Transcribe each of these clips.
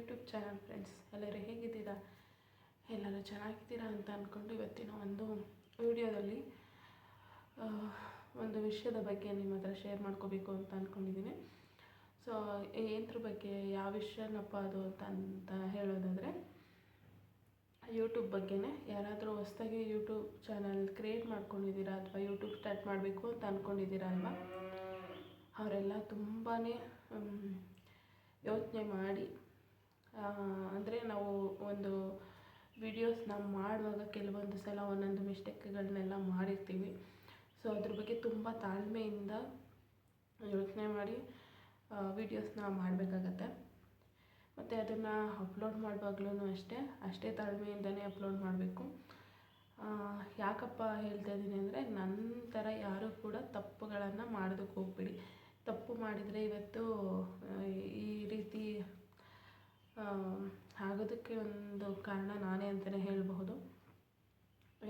YouTube channel friends, ಎಲ್ಲರೂ ಹೇಗಿದ್ದೀರಾ? ಎಲ್ಲರೂ ಚೆನ್ನಾಗಿದ್ದೀರಾ ಅಂತ ಅಂದ್ಕೊಂಡು ಇವತ್ತಿನ ಒಂದು ವಿಡಿಯೋದಲ್ಲಿ ಒಂದು ವಿಷಯದ ಬಗ್ಗೆ ನಿಮ್ಮ ಹತ್ರ ಶೇರ್ ಮಾಡ್ಕೋಬೇಕು ಅಂತ ಅಂದ್ಕೊಂಡಿದ್ದೀನಿ ಸೊ ಏನದ್ರ ಬಗ್ಗೆ ಯಾವ ವಿಷಯನಪ್ಪ ಅದು ಅಂತ ಅಂತ ಹೇಳೋದಾದರೆ, ಯೂಟ್ಯೂಬ್ ಬಗ್ಗೆನೇ ಯಾರಾದರೂ ಹೊಸ್ದಾಗಿ ಯೂಟ್ಯೂಬ್ ಚಾನಲ್ ಕ್ರಿಯೇಟ್ ಮಾಡ್ಕೊಂಡಿದ್ದೀರಾ ಅಥವಾ ಯೂಟ್ಯೂಬ್ ಸ್ಟಾರ್ಟ್ ಮಾಡಬೇಕು ಅಂತ ಅಂದ್ಕೊಂಡಿದ್ದೀರಾ ಅಲ್ವಾ? ಅವರೆಲ್ಲ ತುಂಬಾ ಯೋಚನೆ ಮಾಡಿ ಅಂದರೆ ನಾವು ಒಂದು ವಿಡಿಯೋಸ್ನ ಮಾಡುವಾಗ ಕೆಲವೊಂದು ಸಲ ಒಂದೊಂದು ಮಿಸ್ಟೇಕ್ಗಳನ್ನೆಲ್ಲ ಮಾಡಿರ್ತೀವಿ. ಸೊ ಅದ್ರ ಬಗ್ಗೆ ತುಂಬ ತಾಳ್ಮೆಯಿಂದ ಯೋಚನೆ ಮಾಡಿ ವೀಡಿಯೋಸ್ನ ಮಾಡಬೇಕಾಗತ್ತೆ. ಮತ್ತು ಅದನ್ನು ಅಪ್ಲೋಡ್ ಮಾಡುವಾಗ್ಲೂ ಅಷ್ಟೇ ಅಷ್ಟೇ ತಾಳ್ಮೆಯಿಂದನೇ ಅಪ್ಲೋಡ್ ಮಾಡಬೇಕು. ಯಾಕಪ್ಪ ಹೇಳ್ತಾ ಇದ್ದೀನಿ ಅಂದರೆ ನನ್ನ ಥರ ಯಾರೂ ಕೂಡ ತಪ್ಪುಗಳನ್ನು ಮಾಡೋದಕ್ಕೆ ಹೋಗ್ಬೇಡಿ. ತಪ್ಪು ಮಾಡಿದರೆ ಇವತ್ತು ಈ ರೀತಿ ಆಗೋದಕ್ಕೆ ಒಂದು ಕಾರಣ ನಾನೇ ಅಂತಲೇ ಹೇಳಬಹುದು.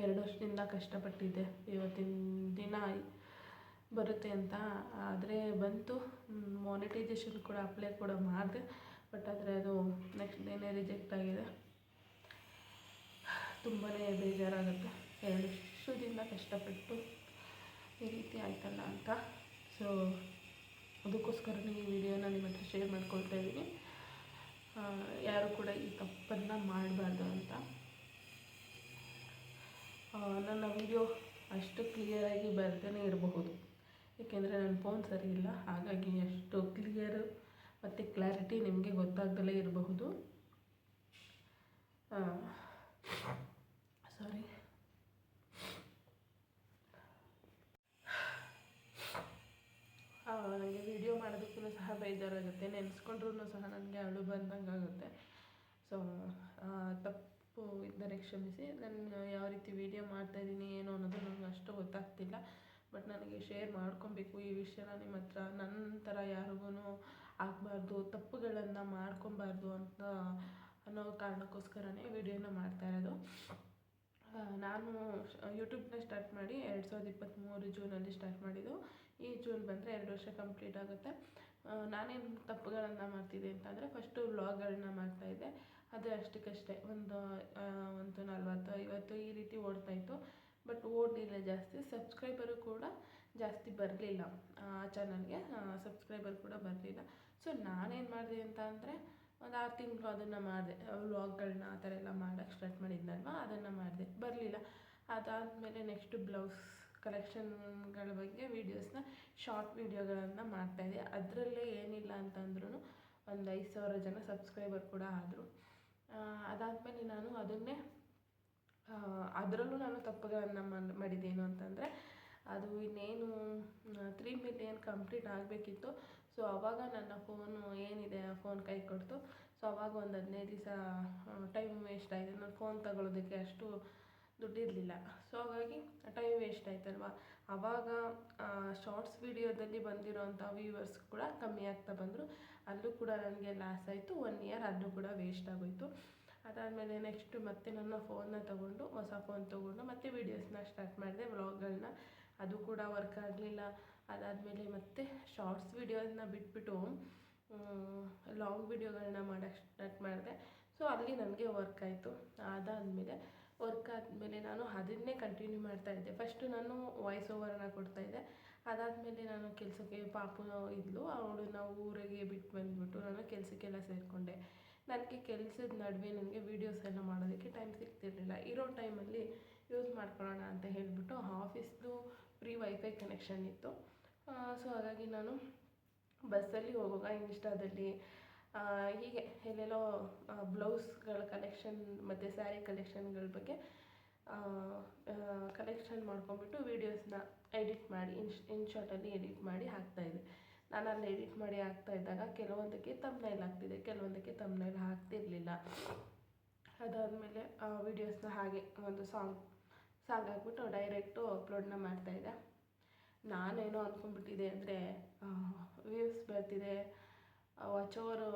ಎರಡು ವರ್ಷದಿಂದ ಕಷ್ಟಪಟ್ಟಿದ್ದೆ. ಇವತ್ತಿನ ದಿನ ಬರುತ್ತೆ ಅಂತ. ಆದರೆ ಬಂತು ಮಾನಿಟೈಸೇಷನ್ ಕೂಡ ಅಪ್ಲೈ ಕೂಡ ಮಾಡಿದೆ. ಬಟ್ ಆದರೆ ಅದು ನೆಕ್ಸ್ಟ್ ಡೇನೇ ರಿಜೆಕ್ಟ್ ಆಗಿದೆ. ತುಂಬಾ ಬೇಜಾರಾಗುತ್ತೆ. ಎರಡು ವರ್ಷದಿಂದ ಕಷ್ಟಪಟ್ಟು ಈ ರೀತಿ ಆಯ್ತಲ್ಲ ಅಂತ. ಸೊ ಅದಕ್ಕೋಸ್ಕರನೇ ಈ ವಿಡಿಯೋನ ನಿಮ್ಮ ಹತ್ರ ಶೇರ್ ಮಾಡ್ಕೊಳ್ತಾ ಇದ್ದೀನಿ. ಯಾರು ಕೂಡ ಈ ತಪ್ಪನ್ನು ಮಾಡಬಾರ್ದು ಅಂತ. ನನ್ನ ವಿಡಿಯೋ ಅಷ್ಟು ಕ್ಲಿಯರಾಗಿ ಬರ್ದೇ ಇರಬಹುದು. ಏಕೆಂದರೆ ನನ್ನ ಫೋನ್ ಸರಿ ಇಲ್ಲ, ಹಾಗಾಗಿ ಅಷ್ಟು ಕ್ಲಿಯರ್ ಮತ್ತು ಕ್ಲಾರಿಟಿ ನಿಮಗೆ ಗೊತ್ತಾಗ್ದಲೇ ಇರಬಹುದು. ಸಾರಿ ನನಗೆ ವಿಡಿಯೋ ಮಾಡೋದಕ್ಕೂ ಸಹ ಬೇಜಾರಾಗುತ್ತೆ ನೆನೆಸ್ಕೊಂಡ್ರೂ ಸಹ ನನಗೆ ಅಳು ಬಂದಂಗೆ ಆಗುತ್ತೆ ಸೊ ತಪ್ಪು ಇದ್ದರೆ ಕ್ಷಮಿಸಿ. ನಾನು ಯಾವ ರೀತಿ ವಿಡಿಯೋ ಮಾಡ್ತಾಯಿದ್ದೀನಿ ಏನು ಅನ್ನೋದು ನನಗೆ ಅಷ್ಟು ಗೊತ್ತಾಗ್ತಿಲ್ಲ. ಬಟ್ ನನಗೆ ಶೇರ್ ಮಾಡ್ಕೊಬೇಕು ಈ ವಿಷಯನ ನಿಮ್ಮ ಹತ್ರ. ನನ್ನ ಥರ ಯಾರಿಗೂ ಆಗಬಾರ್ದು, ತಪ್ಪುಗಳನ್ನು ಮಾಡ್ಕೊಬಾರ್ದು ಅಂತ ಅನ್ನೋ ಕಾರಣಕ್ಕೋಸ್ಕರನೇ ವಿಡಿಯೋನ ಮಾಡ್ತಾ ಇರೋದು. ನಾನು ಯೂಟ್ಯೂಬ್ನ ಸ್ಟಾರ್ಟ್ ಮಾಡಿ ಎರಡು ಸಾವಿರದ ಇಪ್ಪತ್ತ್ಮೂರು ಜೂನಲ್ಲಿ ಸ್ಟಾರ್ಟ್ ಮಾಡಿದ್ದು. ಈ ಜೂನ್ ಬಂದರೆ ಎರಡು ವರ್ಷ ಕಂಪ್ಲೀಟ್ ಆಗುತ್ತೆ. ನಾನೇನು ತಪ್ಪುಗಳನ್ನು ಮಾಡ್ತಿದ್ದೆ ಅಂತಂದರೆ ಫಸ್ಟು ವ್ಲಾಗ್ಗಳನ್ನ ಮಾಡ್ತಾಯಿದ್ದೆ ಅದು ಅಷ್ಟಕ್ಕಷ್ಟೇ. ಒಂದು ಒಂದು ನಲ್ವತ್ತು, ಐವತ್ತು ಈ ರೀತಿ ಓಡ್ತಾಯಿತ್ತು ಬಟ್ ಓಡಲಿಲ್ಲ ಜಾಸ್ತಿ. ಸಬ್ಸ್ಕ್ರೈಬರು ಕೂಡ ಜಾಸ್ತಿ ಬರಲಿಲ್ಲ, ಆ ಚಾನಲ್ಗೆ ಸಬ್ಸ್ಕ್ರೈಬರ್ ಕೂಡ ಬರಲಿಲ್ಲ. ಸೊ ನಾನೇನು ಮಾಡಿದೆ ಅಂತ ಅಂದರೆ ಒಂದು ಆರು ತಿಂಗಳು ಅದನ್ನು ಮಾಡಿದೆ. ವ್ಲಾಗ್ಗಳನ್ನ ಆ ಥರ ಎಲ್ಲ ಮಾಡೋಕ್ಕೆ ಸ್ಟಾರ್ಟ್ ಮಾಡಿದ್ನಲ್ವ? ಅದನ್ನು ಮಾಡಿದೆ. ಬರಲಿಲ್ಲ. ಅದಾದಮೇಲೆ ನೆಕ್ಸ್ಟು ಬ್ಲೌಸ್ ಕಲೆಕ್ಷನ್ಗಳ ಬಗ್ಗೆ ವೀಡಿಯೋಸ್ನ, ಶಾರ್ಟ್ ವೀಡಿಯೋಗಳನ್ನು ಮಾಡ್ತಾಯಿದ್ದೆ ಅದರಲ್ಲೇ ಏನಿಲ್ಲ ಅಂತಂದ್ರೂ ಒಂದು ಐದು ಸಾವಿರ ಜನ ಸಬ್ಸ್ಕ್ರೈಬರ್ ಕೂಡ ಆದರು. ಅದಾದಮೇಲೆ ನಾನು ಅದನ್ನೇ ಅದರಲ್ಲೂ ನಾನು ತಪ್ಪುಗಳನ್ನು ಮಾಡಿದ್ದೇನು ಅಂತಂದರೆ, ಅದು ಇನ್ನೇನು ತ್ರೀ ಮಿಲಿಯನ್ ಕಂಪ್ಲೀಟ್ ಆಗಬೇಕಿತ್ತು. ಸೊ ಆವಾಗ ನನ್ನ ಫೋನು ಏನಿದೆ, ಆ ಫೋನ್ ಕೈ ಕೊಡ್ತು. ಸೊ ಆವಾಗ ಒಂದು ಹದಿನೈದು ದಿವಸ ಟೈಮ್ ವೇಸ್ಟ್ ಆಯಿತು. ನಾನು ಫೋನ್ ತಗೊಳ್ಳೋದಕ್ಕೆ ಅಷ್ಟು ದುಡ್ಡಿರಲಿಲ್ಲ. ಸೊ ಹಾಗಾಗಿ ಟೈಮ್ ವೇಸ್ಟ್ ಆಯ್ತಲ್ವ? ಆವಾಗ ಶಾರ್ಟ್ಸ್ ವೀಡಿಯೋದಲ್ಲಿ ಬಂದಿರೋಂಥ ವ್ಯೂವರ್ಸ್ ಕೂಡ ಕಮ್ಮಿ ಆಗ್ತಾ ಬಂದರು. ಅಲ್ಲೂ ಕೂಡ ನನಗೆ ಲಾಸ್ ಆಯಿತು. ಒನ್ ಇಯರ್ ಅಲ್ಲೂ ಕೂಡ ವೇಸ್ಟ್ ಆಗೋಯಿತು. ಅದಾದಮೇಲೆ ನೆಕ್ಸ್ಟ್ ಮತ್ತೆ ನನ್ನ ಫೋನ್ನ ತೊಗೊಂಡು, ಹೊಸ ಫೋನ್ ತೊಗೊಂಡು ಮತ್ತೆ ವೀಡಿಯೋಸ್ನ ಸ್ಟಾರ್ಟ್ ಮಾಡಿದೆ ವ್ಲಾಗ್ಗಳನ್ನ ಅದು ಕೂಡ ವರ್ಕ್ ಆಗಲಿಲ್ಲ. ಅದಾದಮೇಲೆ ಮತ್ತೆ ಶಾರ್ಟ್ಸ್ ವಿಡಿಯೋನ ಬಿಟ್ಬಿಟ್ಟು ಲಾಂಗ್ ವೀಡಿಯೋಗಳನ್ನ ಮಾಡೋಕ್ಕೆ ಸ್ಟಾರ್ಟ್ ಮಾಡಿದೆ. ಸೊ ಅಲ್ಲಿ ನನಗೆ ವರ್ಕ್ ಆಯಿತು. ಅದಾದಮೇಲೆ ವರ್ಕ್ ಆದಮೇಲೆ ನಾನು ಅದನ್ನೇ ಕಂಟಿನ್ಯೂ ಮಾಡ್ತಾ ಇದ್ದೆ. ಫಸ್ಟು ನಾನು ವಾಯ್ಸ್ ಓವರನ್ನು ಕೊಡ್ತಾಯಿದ್ದೆ ಅದಾದಮೇಲೆ ನಾನು ಕೆಲಸಕ್ಕೆ ಪಾಪು ಇದ್ಲು. ಅವಳು ನಾವು ಊರಿಗೆ ಬಿಟ್ಟು ಬಂದುಬಿಟ್ಟು ನಾನು ಕೆಲಸಕ್ಕೆಲ್ಲ ಸೇರಿಕೊಂಡೆ. ನನಗೆ ಕೆಲಸದ ನಡುವೆ ನನಗೆ ವೀಡಿಯೋಸ್ ಎಲ್ಲ ಮಾಡೋದಕ್ಕೆ ಟೈಮ್ ಸಿಗ್ತಿರಲಿಲ್ಲ. ಇರೋ ಟೈಮಲ್ಲಿ ಯೂಸ್ ಮಾಡ್ಕೊಳ್ಳೋಣ ಅಂತ ಹೇಳಿಬಿಟ್ಟು ಆಫೀಸ್ದು ಫ್ರೀ ವೈಫೈ ಕನೆಕ್ಷನ್ ಇತ್ತು. ಸೊ ಹಾಗಾಗಿ ನಾನು ಬಸ್ಸಲ್ಲಿ ಹೋಗುವಾಗ ಇನ್ಸ್ಟಾದಲ್ಲಿ ಹೀಗೆ ಎಲ್ಲೆಲ್ಲೋ ಬ್ಲೌಸ್ಗಳ ಕಲೆಕ್ಷನ್ ಮತ್ತು ಸ್ಯಾರಿ ಕಲೆಕ್ಷನ್ಗಳ ಬಗ್ಗೆ ಕಲೆಕ್ಷನ್ ಮಾಡ್ಕೊಂಬಿಟ್ಟು ವೀಡಿಯೋಸ್ನ ಎಡಿಟ್ ಮಾಡಿ ಇನ್ಶ್ ಇನ್ಶಾರ್ಟಲ್ಲಿ ಎಡಿಟ್ ಮಾಡಿ ಹಾಕ್ತಾಯಿದ್ದೆ ನಾನು ಅಲ್ಲಿ ಎಡಿಟ್ ಮಾಡಿ ಹಾಕ್ತಾ ಇದ್ದಾಗ ಕೆಲವೊಂದಕ್ಕೆ ತಮ್ನೈಲ್ ಆಗ್ತಿದೆ, ಕೆಲವೊಂದಕ್ಕೆ ತಮ್ನೈಲ್ ಹಾಕ್ತಿರ್ಲಿಲ್ಲ. ಅದಾದಮೇಲೆ ವೀಡಿಯೋಸ್ನ ಹಾಗೆ ಒಂದು ಸಾಂಗ್ ಸಾಂಗ್ ಹಾಕ್ಬಿಟ್ಟು ಡೈರೆಕ್ಟು ಅಪ್ಲೋಡ್ನ ಮಾಡ್ತಾಯಿದ್ದೆ ನಾನೇನೋ ಅಂದ್ಕೊಂಡ್ಬಿಟ್ಟಿದೆ ಅಂದರೆ ವ್ಯೂಸ್ ಬರ್ತಿದೆ ವಾಚ್ ಓವರು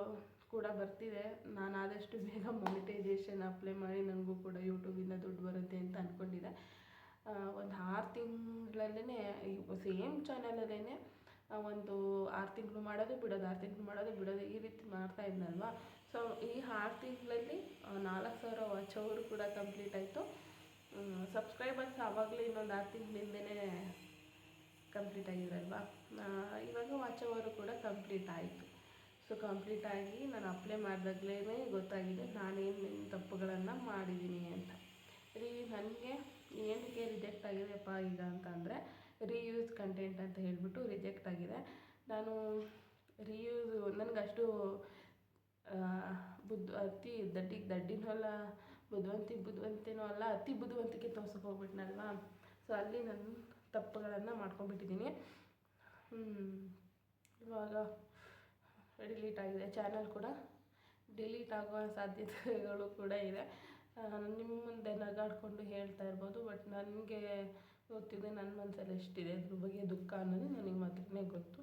ಕೂಡ ಬರ್ತಿದೆ. ನಾನು ಆದಷ್ಟು ಬೇಗ ಮಾನಿಟೈಸೇಷನ್ ಅಪ್ಲೈ ಮಾಡಿ ನನಗೂ ಕೂಡ ಯೂಟ್ಯೂಬಿಂದ ದುಡ್ಡು ಬರುತ್ತೆ ಅಂತ ಅಂದ್ಕೊಂಡಿದ್ದೆ ಒಂದು ಆರು ತಿಂಗಳಲ್ಲೇ ಸೇಮ್ ಚಾನಲಲ್ಲೇ ಒಂದು ಆರು ತಿಂಗಳು ಮಾಡೋದು ಬಿಡೋದು, ಆರು ತಿಂಗಳು ಮಾಡೋದು ಬಿಡೋದು ಈ ರೀತಿ ಮಾಡ್ತಾ ಇದ್ನಲ್ವಾ? ಸೊ ಈ ಆರು ತಿಂಗಳಲ್ಲಿ ನಾಲ್ಕು ಸಾವಿರ ವಾಚ್ ಕೂಡ ಕಂಪ್ಲೀಟ್ ಆಯಿತು. ಸಬ್ಸ್ಕ್ರೈಬರ್ಸ್ ಆವಾಗಲೇ ಇನ್ನೊಂದು ಆರು ತಿಂಗಳಿಂದನೇ ಕಂಪ್ಲೀಟ್ ಆಗಿದ್ರಲ್ವಾ ಇವಾಗ ವಾಚ್ ಕೂಡ ಕಂಪ್ಲೀಟ್ ಆಯಿತು. ಸೊ ಕಂಪ್ಲೀಟ್ ಆಗಿ ನಾನು ಅಪ್ಲೈ ಮಾಡಿದಾಗಲೇ ಗೊತ್ತಾಗಿದೆ ನಾನೇನು ತಪ್ಪುಗಳನ್ನು ಮಾಡಿದ್ದೀನಿ ಅಂತ. ರೀ, ನನಗೆ ಏನಕ್ಕೆ ರಿಜೆಕ್ಟ್ ಆಗಿದೆಯಪ್ಪ ಈಗ ಅಂತಂದರೆ ರೀಯೂಸ್ ಕಂಟೆಂಟ್ ಅಂತ ಹೇಳಿಬಿಟ್ಟು ರಿಜೆಕ್ಟ್ ಆಗಿದೆ. ನಾನು ರೀಯೂಸ್ ನನಗೆ ಅಷ್ಟು ಬುದ್ಧ ಅತಿ ದಡ್ಡಿಗೆ ದಡ್ಡಿನೂ ಅಲ್ಲ ಬುದ್ಧಿವಂತಿಗೆ ಬುದ್ಧಿವಂತೇನೂ ಅಲ್ಲ ಅತಿ ಬುದ್ಧಿವಂತಿಕೆ ತೋರ್ಸಕ್ಕೆ ಹೋಗ್ಬಿಟ್ನಲ್ವಾ? ಸೊ ಅಲ್ಲಿ ನಾನು ತಪ್ಪುಗಳನ್ನು ಮಾಡ್ಕೊಂಡ್ಬಿಟ್ಟಿದ್ದೀನಿ. ಇವಾಗ ಡಿಲೀಟ್ ಆಗಿದೆ. ಚಾನಲ್ ಕೂಡ ಡಿಲೀಟ್ ಆಗುವ ಸಾಧ್ಯತೆಗಳು ಕೂಡ ಇದೆ. ನಿಮ್ಮ ಮುಂದೆ ನಗಾಡ್ಕೊಂಡು ಹೇಳ್ತಾ ಇರ್ಬೋದು, ಬಟ್ ನನಗೆ ಗೊತ್ತಿದೆ ನನ್ನ ಮನಸ್ಸಲ್ಲಿ ಎಷ್ಟಿದೆ, ಅದ್ರ ಬಗ್ಗೆ ದುಃಖ ಅನ್ನೋದು ನನಗೆ ಮಾತ್ರನೇ ಗೊತ್ತು.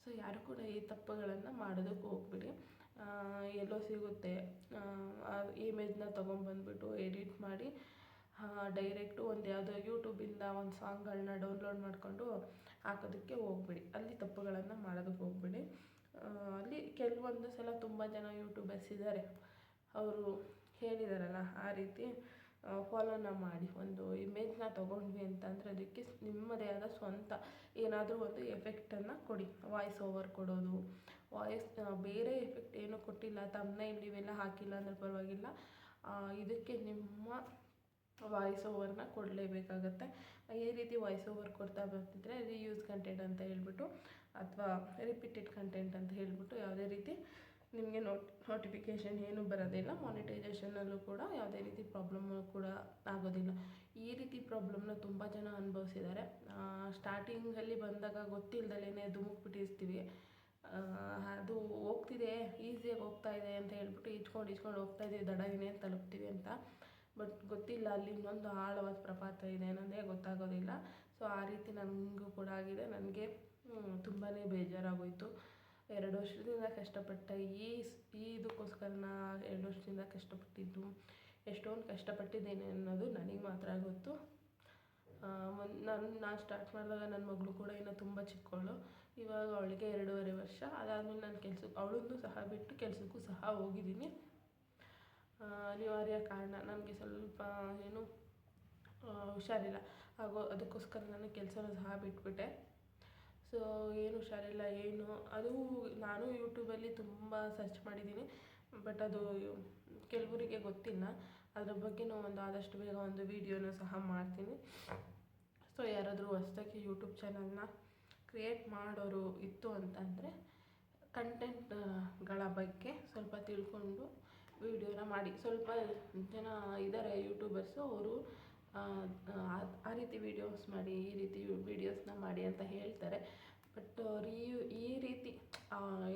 ಸೊ ಯಾರು ಕೂಡ ಈ ತಪ್ಪುಗಳನ್ನು ಮಾಡೋದಕ್ಕೆ ಹೋಗ್ಬಿಡಿ. ಎಲ್ಲೋ ಸಿಗುತ್ತೆ. ಆ ಇಮೇಜ್ನ ತೊಗೊಂಬಂದ್ಬಿಟ್ಟು ಎಡಿಟ್ ಮಾಡಿ ಡೈರೆಕ್ಟು ಒಂದು ಯಾವುದೋ ಯೂಟ್ಯೂಬಿಂದ ಒಂದು ಸಾಂಗ್ಗಳನ್ನ ಡೌನ್ಲೋಡ್ ಮಾಡಿಕೊಂಡು ಹಾಕೋದಕ್ಕೆ ಹೋಗ್ಬಿಡಿ. ಅಲ್ಲಿ ತಪ್ಪುಗಳನ್ನು ಮಾಡೋದಕ್ಕೆ ಹೋಗ್ಬಿಡಿ. ಅಲ್ಲಿ ಕೆಲವೊಂದು ಸಲ ತುಂಬ ಜನ ಯೂಟ್ಯೂಬರ್ಸ್ ಇದ್ದಾರೆ ಅವರು ಹೇಳಿದಾರಲ್ಲ, ಆ ರೀತಿ ಫಾಲೋನ ಮಾಡಿ, ಒಂದು ಇಮೇಜ್ನ ತೊಗೊಂಡ್ವಿ ಅಂತಂದರೆ ಅದಕ್ಕೆ ನಿಮ್ಮದೇ ಆದ ಸ್ವಂತ ಏನಾದರೂ ಒಂದು ಎಫೆಕ್ಟನ್ನು ಕೊಡಿ. ವಾಯ್ಸ್ ಓವರ್ ಕೊಡೋದು ವಾಯ್ಸ್ ಬೇರೆ ಎಫೆಕ್ಟ್ ಏನೂ ಕೊಟ್ಟಿಲ್ಲ ತಮ್ನೈಲ್ ಇವೆಲ್ಲ ಹಾಕಿಲ್ಲ ಅಂದರೆ ಪರವಾಗಿಲ್ಲ. ಇದಕ್ಕೆ ನಿಮ್ಮ ವಾಯ್ಸ್ ಓವರ್ನ ಕೊಡಲೇಬೇಕಾಗತ್ತೆ. ಈ ರೀತಿ ವಾಯ್ಸ್ ಓವರ್ ಕೊಡ್ತಾ ಬರ್ತಿದ್ರೆ ರಿಯೂಸ್ ಕಂಟೆಂಟ್ ಅಂತ ಹೇಳ್ಬಿಟ್ಟು ಅಥವಾ ರಿಪೀಟೆಡ್ ಕಂಟೆಂಟ್ ಅಂತ ಹೇಳ್ಬಿಟ್ಟು ಯಾವುದೇ ರೀತಿ ನಿಮಗೆ ನೋಟ್ ನೋಟಿಫಿಕೇಷನ್ ಏನೂ ಬರೋದಿಲ್ಲ. ಮಾನಿಟೈಸೇಷನಲ್ಲೂ ಕೂಡ ಯಾವುದೇ ರೀತಿ ಪ್ರಾಬ್ಲಮ್ ಕೂಡ ಆಗೋದಿಲ್ಲ. ಈ ರೀತಿ ಪ್ರಾಬ್ಲಮ್ನ ತುಂಬ ಜನ ಅನುಭವಿಸಿದ್ದಾರೆ. ಸ್ಟಾರ್ಟಿಂಗಲ್ಲಿ ಬಂದಾಗ ಗೊತ್ತಿಲ್ಲದಲೇ ಧುಮುಕ್ಬಿಟ್ಟಿರ್ತೀವಿ. ಅದು ಹೋಗ್ತಿದೆ ಈಸಿಯಾಗಿ ಹೋಗ್ತಾ ಇದೆ ಅಂತ ಹೇಳ್ಬಿಟ್ಟು ಇಚ್ಕೊಂಡು ಇಚ್ಕೊಂಡು ಹೋಗ್ತಾ ಇದ್ದೀವಿ ದಡವಿನೇ ತಲುಪ್ತೀವಿ ಅಂತ. ಬಟ್ ಗೊತ್ತಿಲ್ಲ, ಅಲ್ಲಿ ಇನ್ನೊಂದು ಆಳವಾದ ಪ್ರಪಾತ ಇದೆ ಅನ್ನೋದೇ ಗೊತ್ತಾಗೋದಿಲ್ಲ. ಸೊ ಆ ರೀತಿ ನನಗೂ ಕೂಡ ಆಗಿದೆ. ನನಗೆ ತುಂಬಾ ಬೇಜಾರಾಗೋಯಿತು. ಎರಡು ವರ್ಷದಿಂದ ಕಷ್ಟಪಟ್ಟ ಈ ಈ ಇದಕ್ಕೋಸ್ಕರ ನಾ ಎರಡು ವರ್ಷದಿಂದ ಕಷ್ಟಪಟ್ಟಿದ್ದು, ಎಷ್ಟೊಂದು ಕಷ್ಟಪಟ್ಟಿದ್ದೇನೆ ಅನ್ನೋದು ನನಗೆ ಮಾತ್ರ ಗೊತ್ತು. ನಾನು ನಾನು ಸ್ಟಾರ್ಟ್ ಮಾಡಿದಾಗ ನನ್ನ ಮಗಳು ಕೂಡ ಇನ್ನೂ ತುಂಬ ಚಿಕ್ಕವಳು ಇವಾಗ ಅವಳಿಗೆ ಎರಡೂವರೆ ವರ್ಷ. ಅದಾದಮೇಲೆ ನಾನು ಕೆಲ್ಸಕ್ಕೆ ಅವಳನ್ನು ಸಹ ಬಿಟ್ಟು ಕೆಲಸಕ್ಕೂ ಸಹ ಹೋಗಿದ್ದೀನಿ. ಅನಿವಾರ್ಯ ಕಾರಣ. ನನಗೆ ಸ್ವಲ್ಪ ಏನು ಹುಷಾರಿಲ್ಲ. ಹಾಗೂ ಅದಕ್ಕೋಸ್ಕರ ನಾನು ಕೆಲಸನೂ ಸಹ ಬಿಟ್ಬಿಟ್ಟೆ. ಸೊ ಏನು ಹುಷಾರಿಲ್ಲ, ಏನು. ಅದು ನಾನು ಯೂಟ್ಯೂಬಲ್ಲಿ ತುಂಬ ಸರ್ಚ್ ಮಾಡಿದ್ದೀನಿ. ಬಟ್ ಅದು ಕೆಲವರಿಗೆ ಗೊತ್ತಿಲ್ಲ. ಅದ್ರ ನಾವು ಒಂದು ಆದಷ್ಟು ಬೇಗ ಒಂದು ವೀಡಿಯೋನ ಸಹ ಮಾಡ್ತೀನಿ. ಸೊ ಯಾರಾದರೂ ಹೊಸ್ದಾಗಿ ಯೂಟ್ಯೂಬ್ ಚಾನಲ್ನ ಕ್ರಿಯೇಟ್ ಮಾಡೋರು ಇತ್ತು ಅಂತಂದರೆ, ಕಂಟೆಂಟ್ಗಳ ಬಗ್ಗೆ ಸ್ವಲ್ಪ ತಿಳ್ಕೊಂಡು ವೀಡಿಯೋನ ಮಾಡಿ. ಸ್ವಲ್ಪ ಜನ ಇದ್ದಾರೆ ಯೂಟ್ಯೂಬರ್ಸು ಅವರು, ಆ ರೀತಿ ವಿಡಿಯೋಸ್ ಮಾಡಿ, ಈ ರೀತಿ ವಿಡಿಯೋಸ್ನ ಮಾಡಿ ಅಂತ ಹೇಳ್ತಾರೆ. ಬಟ್ ರೀ ಈ ರೀತಿ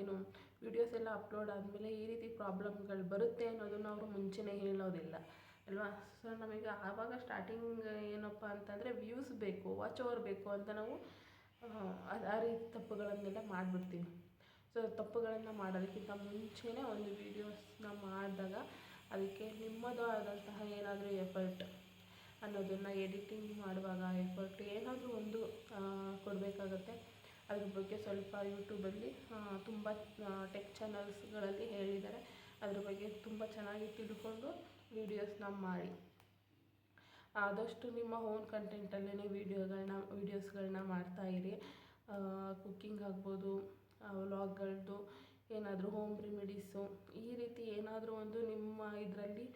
ಏನು ವಿಡಿಯೋಸ್ ಎಲ್ಲ ಅಪ್ಲೋಡ್ ಆದಮೇಲೆ ಈ ರೀತಿ ಪ್ರಾಬ್ಲಮ್ಗಳು ಬರುತ್ತೆ ಅನ್ನೋದನ್ನು ಅವರು ಮುಂಚೆನೇ ಹೇಳೋದಿಲ್ಲ. ಅಲ್ವಾ? ಸೊ ನಮಗೆ ಆವಾಗ ಸ್ಟಾರ್ಟಿಂಗ್ ಏನಪ್ಪ ಅಂತಂದರೆ ವ್ಯೂಸ್ ಬೇಕು ವಾಚ್ ಓವರ್ ಬೇಕು ಅಂತ ನಾವು ಆ ರೀತಿ ತಪ್ಪುಗಳನ್ನೆಲ್ಲ ಮಾಡಿಬಿಡ್ತೀವಿ. ಸೊ ತಪ್ಪುಗಳನ್ನು ಮಾಡೋದಕ್ಕಿಂತ ಮುಂಚೆನೇ ಒಂದು ವೀಡಿಯೋಸ್ನ ಮಾಡಿದಾಗ ಅದಕ್ಕೆ ನಿಮ್ಮದು ಆದಂತಹ ಏನಾದರೂ ಎಫರ್ಟ್ ಅನ್ನೋದನ್ನು ಎಡಿಟಿಂಗ್ ಮಾಡುವಾಗ ಎಫರ್ಟ್ ಏನಾದರೂ ಒಂದು ಕೊಡಬೇಕಾಗತ್ತೆ. ಅದ್ರ ಬಗ್ಗೆ ಸ್ವಲ್ಪ ಯೂಟ್ಯೂಬಲ್ಲಿ ತುಂಬ ಟೆಕ್ ಚಾನಲ್ಸ್ಗಳಲ್ಲಿ ಹೇಳಿದ್ದಾರೆ. ಅದ್ರ ಬಗ್ಗೆ ತುಂಬ ಚೆನ್ನಾಗಿ ತಿಳ್ಕೊಂಡು ವೀಡಿಯೋಸ್ನ ಮಾಡಿ. ಆದಷ್ಟು ನಿಮ್ಮ ಓನ್ ಕಂಟೆಂಟಲ್ಲೇ ವೀಡಿಯೋಗಳನ್ನ ವೀಡಿಯೋಸ್ಗಳನ್ನ ಮಾಡ್ತಾಯಿರಿ ಕುಕ್ಕಿಂಗ್ ಆಗ್ಬೋದು ವ್ಲಾಗ್ಗಳದ್ದು ಏನಾದರೂ ಹೋಮ್ ರೆಮಿಡೀಸು ಈ ರೀತಿ ಏನಾದರೂ ಒಂದು ನಿಮ್ಮ ಇದರಲ್ಲಿ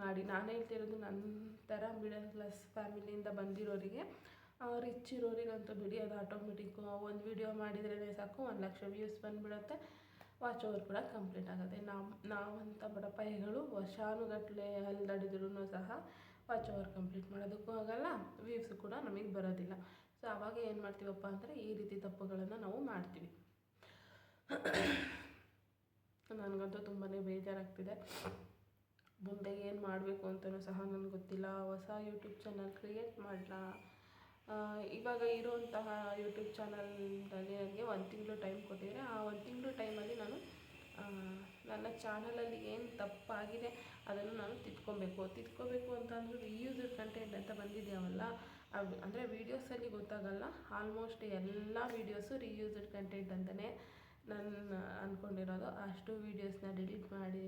ಮಾಡಿ. ನಾನು ಹೇಳ್ತಿರೋದು ನನ್ನ ಥರ ಮಿಡಲ್ ಕ್ಲಾಸ್ ಫ್ಯಾಮಿಲಿಯಿಂದ ಬಂದಿರೋರಿಗೆ ರಿಚ್ ಇರೋರಿಗಂತೂ ಬಿಡಿ, ಅದು ಆಟೋಮೆಟಿಕ್ಕು ಒಂದು ವಿಡಿಯೋ ಮಾಡಿದ್ರೇ ಸಾಕು, ಒಂದು ಲಕ್ಷ ವ್ಯೂಸ್ ಬಂದುಬಿಡುತ್ತೆ. ವಾಚ್ ಓವರ್ ಕೂಡ ಕಂಪ್ಲೀಟ್ ಆಗುತ್ತೆ. ನಾವು ನಾವಂಥ ಬಡಪಾಯಿಗಳು ವರ್ಷಾನುಗಟ್ಟಲೆ ಅಲ್ದಾಡಿದ್ರೂ ಸಹ ವಾಚ್ ಓವರ್ ಕಂಪ್ಲೀಟ್ ಮಾಡೋದಕ್ಕೂ ಆಗಲ್ಲ ವ್ಯೂಸ್ ಕೂಡ ನಮಗೆ ಬರೋದಿಲ್ಲ. ಸೊ ಆವಾಗ ಏನು ಮಾಡ್ತೀವಪ್ಪ ಅಂದರೆ ಈ ರೀತಿ ತಪ್ಪುಗಳನ್ನು ನಾವು ಮಾಡ್ತೀವಿ. ನನಗಂತೂ ತುಂಬಾ ಬೇಜಾರಾಗ್ತಿದೆ. ಮುಂದೆ ಏನು ಮಾಡಬೇಕು ಅಂತಲೂ ಸಹ ನನಗೆ ಗೊತ್ತಿಲ್ಲ. ಹೊಸ ಯೂಟ್ಯೂಬ್ ಚಾನಲ್ ಕ್ರಿಯೇಟ್ ಮಾಡಲಾ? ಇವಾಗ ಇರುವಂತಹ ಯೂಟ್ಯೂಬ್ ಚಾನಲ್ನಲ್ಲಿ ನನಗೆ ಒಂದು ತಿಂಗಳು ಟೈಮ್ ಕೊಟ್ಟಿದ್ದಾರೆ ಆ ಒಂದು ತಿಂಗಳು ಟೈಮಲ್ಲಿ ನಾನು ನನ್ನ ಚಾನಲಲ್ಲಿ ಏನು ತಪ್ಪಾಗಿದೆ ಅದನ್ನು ನಾನು ತಿದ್ಕೊಬೇಕು. ತಿದ್ಕೋಬೇಕು ಅಂತ ಅಂದರೆ ರಿಯೂಸ್ಡ್ ಕಂಟೆಂಟ್ ಅಂತ ಬಂದಿದ್ಯಾವಲ್ಲ? ಅದು ಅಂದರೆ ವೀಡಿಯೋಸಲ್ಲಿ ಗೊತ್ತಾಗಲ್ಲ. ಆಲ್ಮೋಸ್ಟ್ ಎಲ್ಲ ವೀಡಿಯೋಸು ರಿಯೂಸ್ಡ್ ಕಂಟೆಂಟ್ ಅಂತಲೇ ನಾನು ಅಂದ್ಕೊಂಡಿರೋದು ಅಷ್ಟು ವೀಡಿಯೋಸ್ನ ಡಿಲೀಟ್ ಮಾಡಿ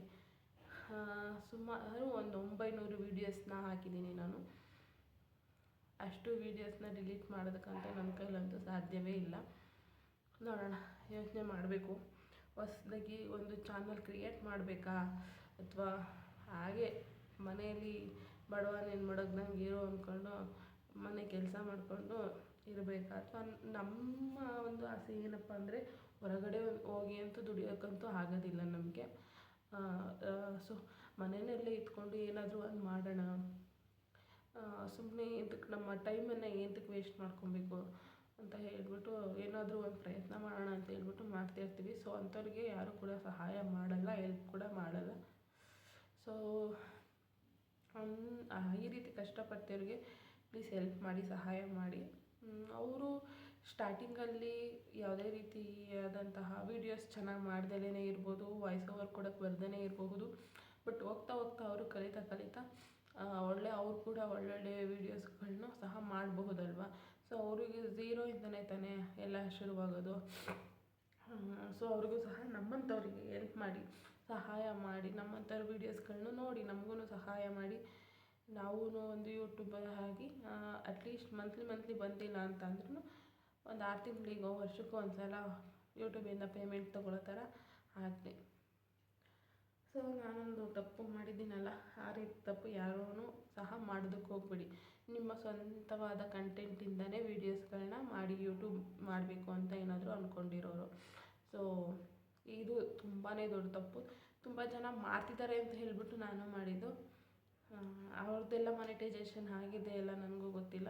ಸುಮಾರು ಒಂದು ಒಂಬೈನೂರು ವೀಡಿಯೋಸ್ನ ಹಾಕಿದ್ದೀನಿ ನಾನು. ಅಷ್ಟು ವೀಡಿಯೋಸ್ನ ಡಿಲೀಟ್ ಮಾಡೋದಕ್ಕಂತ ನನ್ನ ಕೈಲಂತೂ ಸಾಧ್ಯವೇ ಇಲ್ಲ. ನೋಡೋಣ, ಯೋಚನೆ ಮಾಡಬೇಕು. ಹೊಸದಾಗಿ ಒಂದು ಚಾನಲ್ ಕ್ರಿಯೇಟ್ ಮಾಡಬೇಕಾ? ಅಥವಾ ಹಾಗೆ ಮನೆಯಲ್ಲಿ ಬಡವನೇನು ಮಾಡೋದು ನಂಗೆ ಇರೋ ಅಂದ್ಕೊಂಡು ಮನೆ ಕೆಲಸ ಮಾಡಿಕೊಂಡು ಇರಬೇಕಾ? ಅಥವಾ ನಮ್ಮ ಒಂದು ಆಸೆ ಏನಪ್ಪ ಅಂದರೆ ಹೊರಗಡೆ ಹೋಗಿ ಅಂತೂ ದುಡಿಯೋಕ್ಕಂತೂ ಆಗೋದಿಲ್ಲ ನಮಗೆ. ಸೊ ಮನೆಯಲ್ಲೇ ಇದ್ಕೊಂಡು ಏನಾದರೂ ಒಂದು ಮಾಡೋಣ. ಸುಮ್ಮನೆ ಇದಕ್ಕೆ ನಮ್ಮ ಟೈಮನ್ನು ಏನಕ್ಕೆ ವೇಸ್ಟ್ ಮಾಡ್ಕೊಬೇಕು ಅಂತ ಹೇಳ್ಬಿಟ್ಟು ಏನಾದರೂ ಒಂದು ಪ್ರಯತ್ನ ಮಾಡೋಣ ಅಂತ ಹೇಳ್ಬಿಟ್ಟು ಮಾಡ್ತಾಯಿರ್ತೀವಿ ಸೊ ಅಂಥವ್ರಿಗೆ ಯಾರೂ ಕೂಡ ಸಹಾಯ ಮಾಡಲ್ಲ ಹೆಲ್ಪ್ ಕೂಡ ಮಾಡಲ್ಲ. ಸೊ ಈ ರೀತಿ ಕಷ್ಟಪಡ್ತಿರೋರಿಗೆ ಪ್ಲೀಸ್ ಹೆಲ್ಪ್ ಮಾಡಿ, ಸಹಾಯ ಮಾಡಿ. ಅವರು ಸ್ಟಾರ್ಟಿಂಗಲ್ಲಿ ಯಾವುದೇ ರೀತಿಯಾದಂತಹ ವಿಡಿಯೋಸ್ ಚೆನ್ನಾಗಿ ಮಾಡ್ದಲೇ ಇರ್ಬೋದು ವಾಯ್ಸ್ ಓವರ್ ಕೊಡಕ್ಕೆ ಬರ್ದೇ ಇರಬಹುದು ಬಟ್ ಹೋಗ್ತಾ ಹೋಗ್ತಾ ಅವರು ಕಲಿತಾ ಕಲಿತಾ ಒಳ್ಳೆ ಅವ್ರು ಕೂಡ ಒಳ್ಳೊಳ್ಳೆ ವೀಡಿಯೋಸ್ಗಳನ್ನೂ ಸಹ ಮಾಡಬಹುದಲ್ವ? ಸೊ ಅವರಿಗೆ ಝೀರೋಯಿಂದನೇ ತಾನೇ ಎಲ್ಲ ಶುರುವಾಗೋದು. ಸೊ ಅವ್ರಿಗೂ ಸಹ ನಮ್ಮಂಥವ್ರಿಗೆ ಹೆಲ್ಪ್ ಮಾಡಿ, ಸಹಾಯ ಮಾಡಿ, ನಮ್ಮಂಥವ್ರ ವೀಡಿಯೋಸ್ಗಳನ್ನೂ ನೋಡಿ ನಮಗೂ ಸಹಾಯ ಮಾಡಿ ನಾವೂ ಒಂದು ಯೂಟ್ಯೂಬರ್ ಆಗಿ ಅಟ್ಲೀಸ್ಟ್ ಮಂತ್ಲಿ ಮಂತ್ಲಿ ಬಂದಿಲ್ಲ ಅಂತ ಅಂದ್ರೂ ಒಂದು ಆರು ತಿಂಗಳಿಗೋ ವರ್ಷಕ್ಕೂ ಒಂದು ಸಲ ಯೂಟ್ಯೂಬಿಂದ ಪೇಮೆಂಟ್ ತೊಗೊಳ್ಳೋ ಥರ ಆಗಲಿ. ಸೊ ನಾನೊಂದು ತಪ್ಪು ಮಾಡಿದ್ದೀನಲ್ಲ, ಆ ರೀತಿ ತಪ್ಪು ಯಾರೂ ಸಹ ಮಾಡೋದಕ್ಕೆ ಹೋಗ್ಬೇಡಿ. ನಿಮ್ಮ ಸ್ವಂತವಾದ ಕಂಟೆಂಟಿಂದನೇ ವೀಡಿಯೋಸ್ಗಳನ್ನ ಮಾಡಿ ಯೂಟ್ಯೂಬ್ ಮಾಡಬೇಕು ಅಂತ ಏನಾದರೂ ಅಂದ್ಕೊಂಡಿರೋರು ಸೊ ಇದು ತುಂಬಾ ದೊಡ್ಡ ತಪ್ಪು. ತುಂಬ ಜನ ಮಾಡ್ತಿದ್ದಾರೆ ಅಂತ ಹೇಳಿಬಿಟ್ಟು ನಾನು ಮಾಡಿದ್ದು. ಅವ್ರದ್ದೆಲ್ಲ ಮಾನಿಟೈಸೇಷನ್ ಆಗಿದೆ ಎಲ್ಲ ನನಗೂ ಗೊತ್ತಿಲ್ಲ.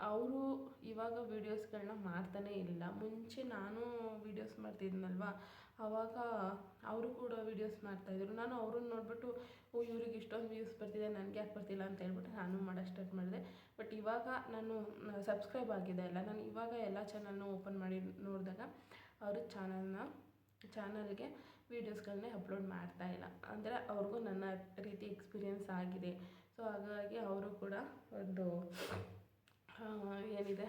ಅವರು ಇವಾಗ ವೀಡಿಯೋಸ್ಗಳನ್ನ ಮಾಡ್ತಾನೇ ಇಲ್ಲ. ಮುಂಚೆ ನಾನು ವೀಡಿಯೋಸ್ ಮಾಡ್ತಿದ್ನಲ್ವ? ಅವಾಗ ಅವರು ಕೂಡ ವೀಡಿಯೋಸ್ ಮಾಡ್ತಾಯಿದ್ರು ನಾನು ಅವ್ರನ್ನ ನೋಡಿಬಿಟ್ಟು, ಓ, ಇವ್ರಿಗೆ ಇಷ್ಟೊಂದು ವ್ಯೂಸ್ ಬರ್ತಿದೆ, ನನಗೆ ಯಾಕೆ ಬರ್ತಿಲ್ಲ ಅಂತ ಹೇಳ್ಬಿಟ್ಟು ನಾನು ಮಾಡೋಕ್ಕೆ ಸ್ಟಾರ್ಟ್ ಮಾಡಿದೆ. ಬಟ್ ಇವಾಗ ನಾನು ಸಬ್ಸ್ಕ್ರೈಬ್ ಆಗಿದೆ ಅಲ್ಲ ನಾನು ಇವಾಗ ಎಲ್ಲ ಚಾನಲ್ನ ಓಪನ್ ಮಾಡಿ ನೋಡಿದಾಗ ಅವರು ಚಾನಲ್ನ ಚಾನಲ್ಗೆ ವೀಡಿಯೋಸ್ಗಳನ್ನೇ ಅಪ್ಲೋಡ್ ಮಾಡ್ತಾ ಇಲ್ಲ. ಅಂದರೆ ಅವ್ರಿಗೂ ನನ್ನ ರೀತಿ ಎಕ್ಸ್ಪೀರಿಯೆನ್ಸ್ ಆಗಿದೆ. ಸೊ ಹಾಗಾಗಿ ಅವರು ಕೂಡ ಒಂದು ಏನಿದೆ?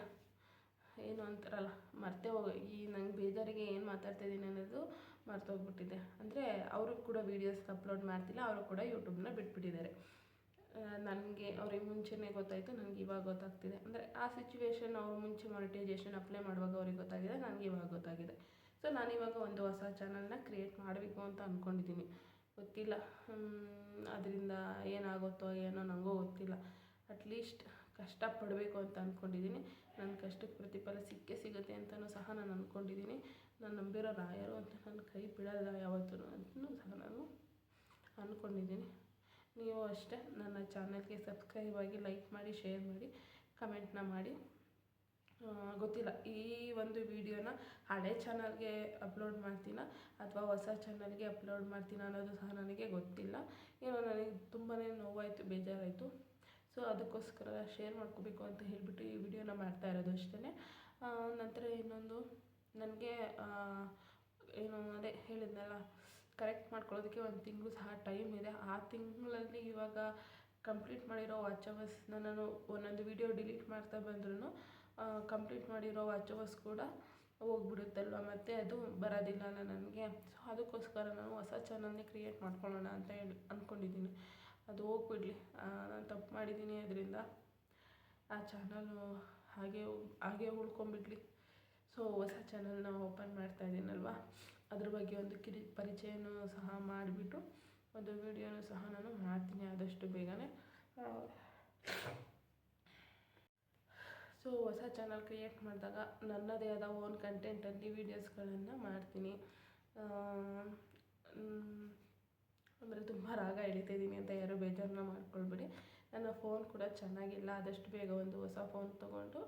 ಏನು ಅಂತಾರಲ್ಲ, ಮರ್ತೆ ಹೋಗಿ, ಈ ನಂಗೆ ಬೇಜಾರಿಗೆ ಏನು ಮಾತಾಡ್ತಾಯಿದ್ದೀನಿ ಅನ್ನೋದು ಮರ್ತೋಗ್ಬಿಟ್ಟಿದೆ. ಅಂದರೆ ಅವರು ಕೂಡ ವೀಡಿಯೋಸ್ ಅಪ್ಲೋಡ್ ಮಾಡ್ತಿಲ್ಲ, ಅವರು ಕೂಡ ಯೂಟ್ಯೂಬ್ನ ಬಿಟ್ಬಿಟ್ಟಿದ್ದಾರೆ. ನನಗೆ ಅವ್ರಿಗೆ ಮುಂಚೆನೇ ಗೊತ್ತಾಯಿತು ನನಗೆ ಇವಾಗ ಗೊತ್ತಾಗ್ತಿದೆ. ಅಂದರೆ ಆ ಸಿಚುವೇಶನ್ ಅವರು ಮುಂಚೆ ಮಾನಿಟೈಜೇಷನ್ ಅಪ್ಲೈ ಮಾಡುವಾಗ ಅವ್ರಿಗೆ ಗೊತ್ತಾಗಿದೆ ನನಗೆ ಇವಾಗ ಗೊತ್ತಾಗಿದೆ. ಸೊ ನಾನಿವಾಗ ಒಂದು ಹೊಸ ಚಾನಲ್ನ ಕ್ರಿಯೇಟ್ ಮಾಡಬೇಕು ಅಂತ ಅಂದ್ಕೊಂಡಿದ್ದೀನಿ ಗೊತ್ತಿಲ್ಲ. ಅದರಿಂದ ಏನಾಗುತ್ತೋ ಏನೋ ನನಗೂ ಗೊತ್ತಿಲ್ಲ. ಅಟ್ಲೀಸ್ಟ್ ಕಷ್ಟಪಡಬೇಕು ಅಂತ ಅಂದ್ಕೊಂಡಿದ್ದೀನಿ ನನ್ನ ಕಷ್ಟಕ್ಕೆ ಪ್ರತಿಫಲ ಸಿಕ್ಕೇ ಸಿಗುತ್ತೆ ಅಂತಲೂ ಸಹ ನಾನು ಅಂದ್ಕೊಂಡಿದ್ದೀನಿ ನಾನು ನಂಬಿರೋ ರಾಯರು ಅಂತ ನನ್ನ ಕೈ ಬಿಡೋಲ್ಲ ಯಾವತ್ತೂ ಅಂತಲೂ ಸಹ ನಾನು ಅಂದ್ಕೊಂಡಿದ್ದೀನಿ ನೀವು ಅಷ್ಟೇ ನನ್ನ ಚಾನಲ್ಗೆ ಸಬ್ಸ್ಕ್ರೈಬ್ ಆಗಿ ಲೈಕ್ ಮಾಡಿ, ಶೇರ್ ಮಾಡಿ, ಕಮೆಂಟ್ನ ಮಾಡಿ. ಗೊತ್ತಿಲ್ಲ, ಈ ಒಂದು ವಿಡಿಯೋನ ಹಳೆ ಚಾನಲ್ಗೆ ಅಪ್ಲೋಡ್ ಮಾಡ್ತೀನ ಅಥವಾ ಹೊಸ ಚಾನಲ್ಗೆ ಅಪ್ಲೋಡ್ ಮಾಡ್ತೀನ ಅನ್ನೋದು ಸಹ ನನಗೆ ಗೊತ್ತಿಲ್ಲ. ಏನೋ ನನಗೆ ತುಂಬಾ ನೋವಾಯಿತು, ಬೇಜಾರಾಯಿತು. ಸೊ ಅದಕ್ಕೋಸ್ಕರ ಶೇರ್ ಮಾಡ್ಕೋಬೇಕು ಅಂತ ಹೇಳಿಬಿಟ್ಟು ಈ ವಿಡಿಯೋನ ಮಾಡ್ತಾ ಇರೋದು ಅಷ್ಟೇ ನಂತರ ಇನ್ನೊಂದು, ನನಗೆ ಏನು ಅದೇ ಹೇಳಿದ್ನಲ್ಲ ಕರೆಕ್ಟ್ ಮಾಡ್ಕೊಳ್ಳೋದಕ್ಕೆ ಒಂದು ತಿಂಗಳು ಸಹ ಟೈಮ್ ಇದೆ. ಆ ತಿಂಗಳಲ್ಲಿ ಇವಾಗ ಕಂಪ್ಲೀಟ್ ಮಾಡಿರೋ ವಾಚ್ ಅವರ್ಸ್ನ ನಾನು ಒಂದೊಂದು ವಿಡಿಯೋ ಡಿಲೀಟ್ ಮಾಡ್ತಾ ಬಂದ್ರೂ ಕಂಪ್ಲೀಟ್ ಮಾಡಿರೋ ವಾಚ್ ಅವರ್ಸ್ ಕೂಡ ಹೋಗ್ಬಿಡುತ್ತಲ್ವ? ಮತ್ತು ಅದು ಬರೋದಿಲ್ಲ ನನಗೆ. ಸೊ ಅದಕ್ಕೋಸ್ಕರ ನಾನು ಹೊಸ ಚಾನಲ್ನೇ ಕ್ರಿಯೇಟ್ ಮಾಡ್ಕೊಳ್ಳೋಣ ಅಂತ ಹೇಳಿ ಅಂದ್ಕೊಂಡಿದ್ದೀನಿ ಅದು ಹೋಗ್ಬಿಡ್ಲಿ. ನಾನು ತಪ್ಪು ಮಾಡಿದ್ದೀನಿ ಅದರಿಂದ. ಆ ಚಾನಲ್ಲು ಹಾಗೆ ಹಾಗೆ ಉಳ್ಕೊಂಬಿಡ್ಲಿ ಸೊ ಹೊಸ ಚಾನಲ್ನ ಓಪನ್ ಮಾಡ್ತಾ ಇದ್ದೀನಲ್ವ? ಅದ್ರ ಬಗ್ಗೆ ಒಂದು ಕಿರಿ, ಪರಿಚಯನೂ ಸಹ ಮಾಡಿಬಿಟ್ಟು, ಒಂದು ವೀಡಿಯೋನೂ ಸಹ ನಾನು ಮಾಡ್ತೀನಿ ಆದಷ್ಟು ಬೇಗನೆ. ಸೊ ಹೊಸ ಚಾನಲ್ ಕ್ರಿಯೇಟ್ ಮಾಡಿದಾಗ ನನ್ನದೇ ಆದ ಓನ್ ಕಂಟೆಂಟಲ್ಲಿ ವೀಡಿಯೋಸ್ಗಳನ್ನು ಮಾಡ್ತೀನಿ. ಅಂದರೆ ತುಂಬ ರಾಗ ಎಳಿತಾಯಿದ್ದೀನಿ ಅಂತ ಯಾರೂ ಬೇಜಾರನ್ನ ಮಾಡ್ಕೊಳ್ಬೇಡಿ. ನನ್ನ ಫೋನ್ ಕೂಡ ಚೆನ್ನಾಗಿಲ್ಲ, ಆದಷ್ಟು ಬೇಗ ಒಂದು ಹೊಸ ಫೋನ್ ತೊಗೊಂಡು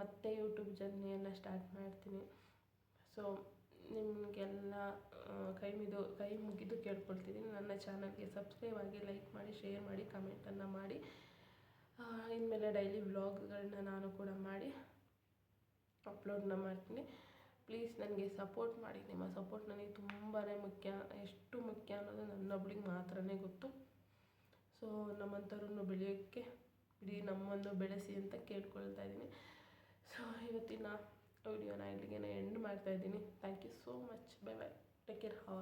ಮತ್ತೆ ಯೂಟ್ಯೂಬ್ ಜರ್ನಿಯನ್ನು ಸ್ಟಾರ್ಟ್ ಮಾಡ್ತೀನಿ. ಸೊ ನಿಮಗೆಲ್ಲ ಕೈ ಮಿದು, ಕೈ ಮುಗಿದು ಕೇಳ್ಕೊಳ್ತಿದ್ದೀನಿ. ನನ್ನ ಚಾನಲ್ಗೆ ಸಬ್ಸ್ಕ್ರೈಬ್ ಆಗಿ ಲೈಕ್ ಮಾಡಿ ಶೇರ್ ಮಾಡಿ ಕಮೆಂಟನ್ನು ಮಾಡಿ. ಇನ್ಮೇಲೆ ಡೈಲಿ ವ್ಲಾಗ್ಗಳನ್ನ ನಾನು ಕೂಡ ಮಾಡಿ ಅಪ್ಲೋಡನ್ನ ಮಾಡ್ತೀನಿ. ಪ್ಲೀಸ್ ನನಗೆ ಸಪೋರ್ಟ್ ಮಾಡಿ. ನಿಮ್ಮ ಸಪೋರ್ಟ್ ನನಗೆ ತುಂಬಾ ಮುಖ್ಯ. ಎಷ್ಟು ಮುಖ್ಯ ಅನ್ನೋದು ನನ್ನೊಬ್ಳಿಗೆ ಮಾತ್ರನೇ ಗೊತ್ತು. ಸೊ ನಮ್ಮಂಥವ್ರನ್ನು ಬೆಳೆಯೋಕ್ಕೆ ಇಡೀ ನಮ್ಮನ್ನು ಬೆಳೆಸಿ ಅಂತ ಕೇಳ್ಕೊಳ್ತಾ ಇದ್ದೀನಿ. ಸೊ ಇವತ್ತಿನ ವಿಡಿಯೋನ ಇಲ್ಲಿಗೆ ಎಂಡ್ ಮಾಡ್ತಾ ಇದ್ದೀನಿ. Thank you so much bye bye take care ಹವ